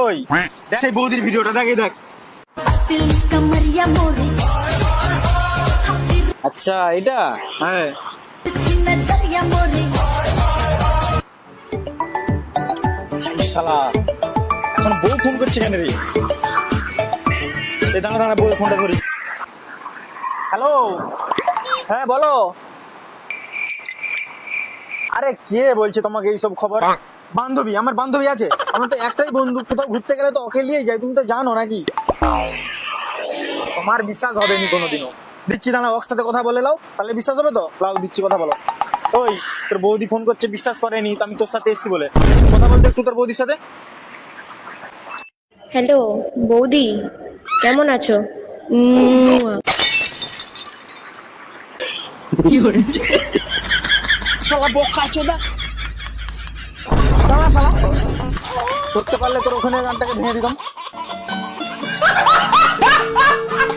ওই দেখ সেই বৌদির ভিডিওটা দেখে দেখ। আচ্ছা এটা? হ্যাঁ। শালা এখন বউ ফোন করছে কেন রে? দাঁড়া দাঁড়া বউ ফোনটা ধরি। হ্যালো? হ্যাঁ বলো। আরে কে বলছে তোমাকে এইসব খবর? বান্ধবী আমার বান্ধবী আছে। আমার তো একটাই বন্ধু কোথাও ঘুরতে গেলে তো ওকে নিয়েই যাই। তুমি তো জানো নাকি? তোমার বিশ্বাস হবে নি কোনোদিনও। দিচ্ছি দাঁড়া ওর সাথে কথা বলে নাও। তাহলে বিশ্বাস হবে তো? লাও দিচ্ছি কথা বলো। ওই তোর বৌদি ফোন করছে বিশ্বাস করেনি তো আমি তোর সাথে এসছি বলে। কথা বলতে একটু তোর বৌদির সাথে। হ্যালো বৌদি কেমন আছো? উম, শালা বোকা চোদা। করতে পারলে তোর ওখানে গানটাকে ভেঙে দিতাম।